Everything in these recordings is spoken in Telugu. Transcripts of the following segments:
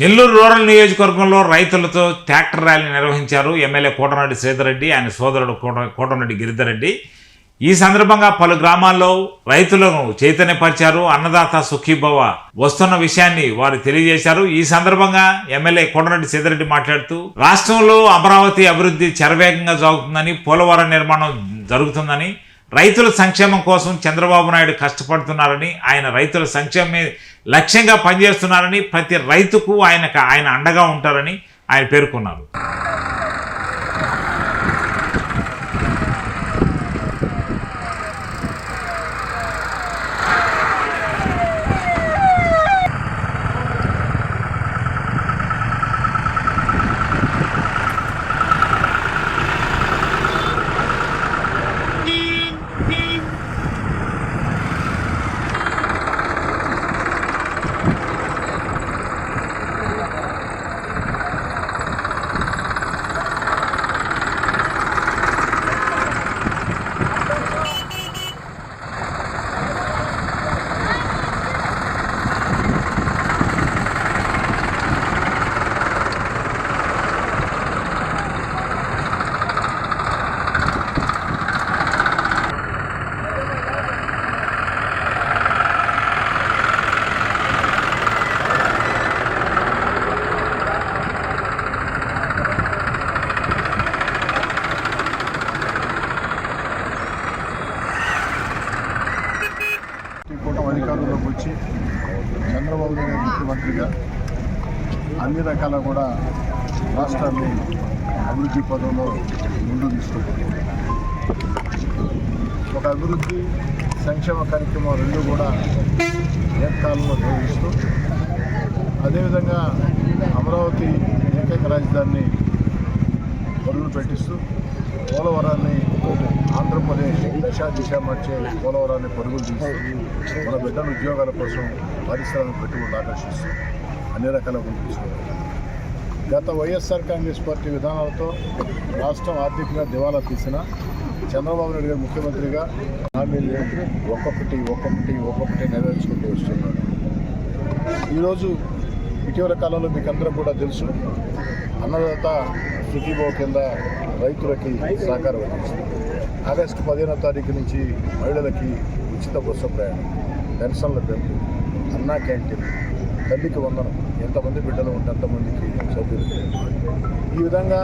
నెల్లూరు రూరల్ నియోజకవర్గంలో రైతులతో ట్రాక్టర్ ర్యాలీ నిర్వహించారు ఎమ్మెల్యే కోటనాడి శ్రీధర్రెడ్డి ఆయన సోదరుడు కోట కోటనాడి గిరిధర్రెడ్డి. ఈ సందర్భంగా పలు గ్రామాల్లో రైతులను చైతన్యపరిచారు. అన్నదాత సుఖీభవ వస్తున్న విషయాన్ని వారు తెలియజేశారు. ఈ సందర్భంగా ఎమ్మెల్యే కోటరెడ్డి సీతారెడ్డి మాట్లాడుతూ రాష్ట్రంలో అమరావతి అభివృద్ధి చరవేగంగా జరుగుతుందని పోలవరం నిర్మాణం జరుగుతుందని రైతుల సంక్షేమం కోసం చంద్రబాబు నాయుడు కష్టపడుతున్నారని ఆయన రైతుల సంక్షేమమే లక్ష్యంగా పనిచేస్తున్నారని ప్రతి రైతుకు ఆయనకు ఆయన అండగా ఉంటారని ఆయన పేర్కొన్నారు ఈ కూటమి అధికారంలోకి చంద్రబాబు నాయుడు ముఖ్యమంత్రిగా అన్ని రకాల కూడా రాష్ట్రాన్ని అభివృద్ధి పదంలో ముందుకు తీసుకుంటుంది ఒక అభివృద్ధి సంక్షేమ కార్యక్రమం రెండు కూడా ఏకకాలంలో నిర్వహిస్తూ అదేవిధంగా అమరావతి ఏకైక రాజధానిని పరుగులు పెట్టిస్తూ పోలవరాన్ని ఆంధ్రప్రదేశ్ దశ దిశ మార్చే పోలవరాన్ని పరుగులు తీసి మన బిడ్డల ఉద్యోగాల కోసం పరిశ్రమలు పెట్టుబడులు ఆకర్షిస్తూ అన్ని రకాల గుర్తించుకోవాలి గత వైఎస్ఆర్ కాంగ్రెస్ పార్టీ విధానాలతో రాష్ట్రం ఆర్థికంగా దివాలా తీసిన చంద్రబాబు నాయుడు గారు ముఖ్యమంత్రిగా హామీలు ఒక్కొక్కటి ఒక్కొక్కటి ఒక్కొక్కటి నెరవేర్చుకుంటూ వస్తున్నారు. ఈరోజు ఇటీవల కాలంలో మీకు అందరూ కూడా తెలుసు అన్నదాత సుఖీభావ కింద రైతులకి సహకారం ఆగస్టు పదిహేనో తారీఖు నుంచి మహిళలకి ఉచిత బస్సు ప్రయాణం పెన్షన్ల పెంపు అన్నా క్యాంటీన్ తల్లికి వందనం ఎంతమంది బిడ్డలు ఉంటే అంతమందికి సభ్యులు ఈ విధంగా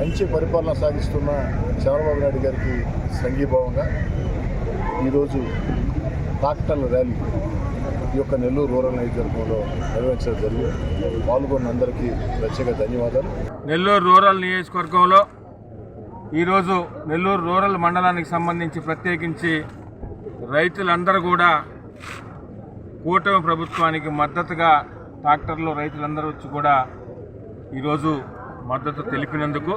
మంచి పరిపాలన సాగిస్తున్న చంద్రబాబు నాయుడు గారికి సంఘీభావంగా ఈరోజు ట్రాక్టర్ల ర్యాలీ ఈ యొక్క నెల్లూరు రూరల్ నియోజకవర్గంలో నిర్వహించడం జరిగింది. పాల్గొన్న అందరికీ ప్రత్యేక ధన్యవాదాలు. నెల్లూరు రూరల్ నియోజకవర్గంలో ఈరోజు నెల్లూరు రూరల్ మండలానికి సంబంధించి ప్రత్యేకించి రైతులందరూ కూడా కూటమి ప్రభుత్వానికి మద్దతుగా ట్రాక్టర్లు రైతులందరూ వచ్చి కూడా ఈరోజు మద్దతు తెలిపినందుకు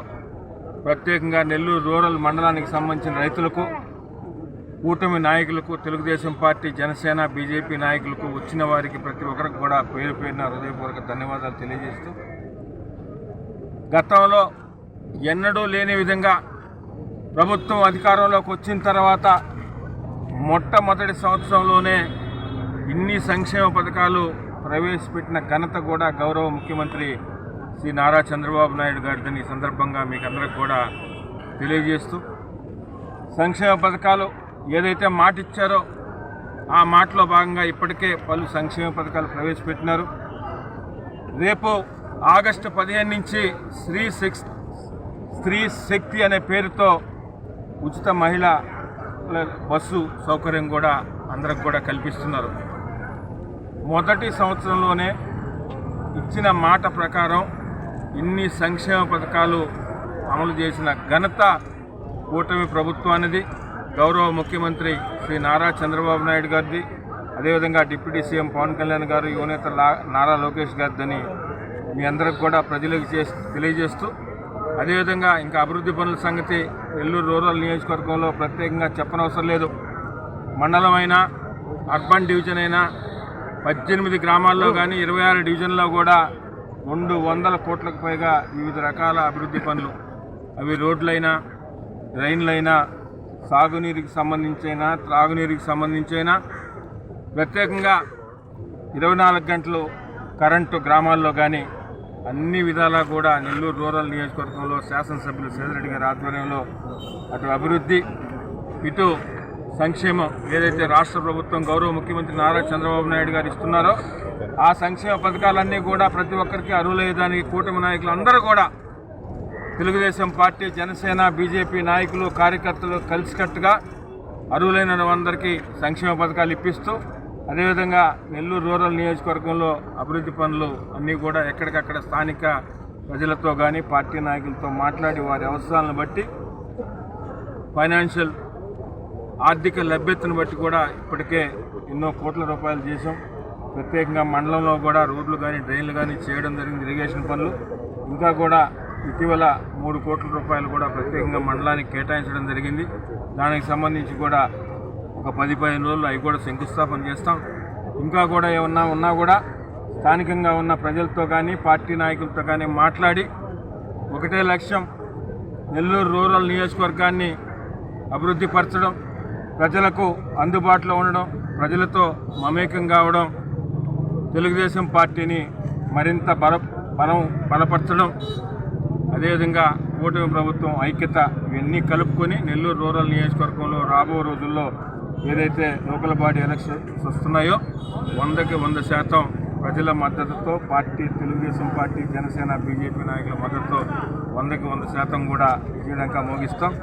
ప్రత్యేకంగా నెల్లూరు రూరల్ మండలానికి సంబంధించిన రైతులకు కూటమి నాయకులకు తెలుగుదేశం పార్టీ జనసేన బీజేపీ నాయకులకు వచ్చిన వారికి ప్రతి ఒక్కరికి కూడా పేరు పేరున హృదయపూర్వక ధన్యవాదాలు తెలియజేస్తూ గతంలో ఎన్నడూ లేని విధంగా ప్రభుత్వం అధికారంలోకి వచ్చిన తర్వాత మొట్టమొదటి సంవత్సరంలోనే ఇన్ని సంక్షేమ పథకాలు ప్రవేశపెట్టిన ఘనత కూడా గౌరవ ముఖ్యమంత్రి శ్రీ నారా చంద్రబాబు నాయుడు గారిదని ఈ సందర్భంగా మీకు అందరికి కూడా తెలియజేస్తూ సంక్షేమ పథకాలు ఏదైతే మాట ఇచ్చారో ఆ మాటలో భాగంగా ఇప్పటికే పలు సంక్షేమ పథకాలు ప్రవేశపెట్టినారు. రేపు ఆగస్టు పదిహేను నుంచి స్త్రీ సెక్స్ స్త్రీ శక్తి అనే పేరుతో ఉచిత మహిళ బస్సు సౌకర్యం కూడా అందరికి కూడా కల్పిస్తున్నారు. మొదటి సంవత్సరంలోనే ఇచ్చిన మాట ప్రకారం ఇన్ని సంక్షేమ పథకాలు అమలు చేసిన ఘనత కూటమి ప్రభుత్వానిది. గౌరవ ముఖ్యమంత్రి శ్రీ నారా చంద్రబాబు నాయుడు గారిది. అదేవిధంగా డిప్యూటీ సీఎం పవన్ కళ్యాణ్ గారు యువనేత లా- నారా లోకేష్ గారిదని మీ అందరికి కూడా ప్రజలకు చేసి తెలియజేస్తూ అదేవిధంగా ఇంకా అభివృద్ధి పనుల సంగతి నెల్లూరు రూరల్ నియోజకవర్గంలో ప్రత్యేకంగా చెప్పనవసరం లేదు. మండలమైనా అర్బన్ డివిజన్ అయినా పద్దెనిమిది గ్రామాల్లో కానీ ఇరవై ఆరు డివిజన్లో కూడా రెండు వందల కోట్లకు పైగా వివిధ రకాల అభివృద్ధి పనులు. అవి రోడ్లైనా రైన్లైనా సాగునీరుకి సంబంధించైనా త్రాగునీరుకి సంబంధించైనా ప్రత్యేకంగా ఇరవై నాలుగు గంటలు కరెంటు గ్రామాల్లో కానీ అన్ని విధాలా కూడా నెల్లూరు రూరల్ నియోజకవర్గంలో శాసనసభ్యులు సేదరెడ్డి గారి ఆధ్వర్యంలో అటు అభివృద్ధి ఇటు సంక్షేమం ఏదైతే రాష్ట్ర ప్రభుత్వం గౌరవ ముఖ్యమంత్రి నారా చంద్రబాబు నాయుడు గారు ఇస్తున్నారో ఆ సంక్షేమ పథకాలన్నీ కూడా ప్రతి ఒక్కరికి అర్హులయ్యేదానికి కూటమి నాయకులు అందరూ కూడా తెలుగుదేశం పార్టీ జనసేన బీజేపీ నాయకులు కార్యకర్తలు కలిసికట్టుగా అరువులైన అందరికీ సంక్షేమ పథకాలు ఇప్పిస్తూ అదేవిధంగా నెల్లూరు రూరల్ నియోజకవర్గంలో అభివృద్ధి పనులు అన్నీ కూడా ఎక్కడికక్కడ స్థానిక ప్రజలతో కానీ పార్టీ నాయకులతో మాట్లాడి వారి అవసరాలను బట్టి ఫైనాన్షియల్ ఆర్థిక లభ్యతను బట్టి కూడా ఇప్పటికే ఎన్నో కోట్ల రూపాయలు చేసాం ప్రత్యేకంగా మండలంలో కూడా రోడ్లు కానీ డ్రైన్లు కానీ చేయడం జరిగింది ఇరిగేషన్ పనులు. ఇంకా కూడా ఇటీవల మూడు కోట్ల రూపాయలు కూడా ప్రత్యేకంగా మండలానికి కేటాయించడం జరిగింది. దానికి సంబంధించి కూడా ఒక పది పదిహేను రోజులు అవి కూడా శంకుస్థాపన చేస్తాం. ఇంకా కూడా ఏమన్నా ఉన్నా కూడా స్థానికంగా ఉన్న ప్రజలతో కానీ పార్టీ నాయకులతో కానీ మాట్లాడి ఒకటే లక్ష్యం నెల్లూరు రూరల్ నియోజకవర్గాన్ని అభివృద్ధి పరచడం ప్రజలకు అందుబాటులో ఉండడం ప్రజలతో మమేకం కావడం తెలుగుదేశం పార్టీని మరింత బల బలం బలపరచడం అదేవిధంగా కూటమి ప్రభుత్వం ఐక్యత ఇవన్నీ కలుపుకొని నెల్లూరు రూరల్ నియోజకవర్గంలో రాబో రోజుల్లో ఏదైతే లోకల్ బాడీ ఎలక్షన్స్ వస్తున్నాయో వందకి వంద శాతం ప్రజల మద్దతుతో party Telugu Desam party Janasena BJP నాయకుల మద్దతుతో వందకి వంద శాతం కూడా విజయడంగా మోగిస్తాం.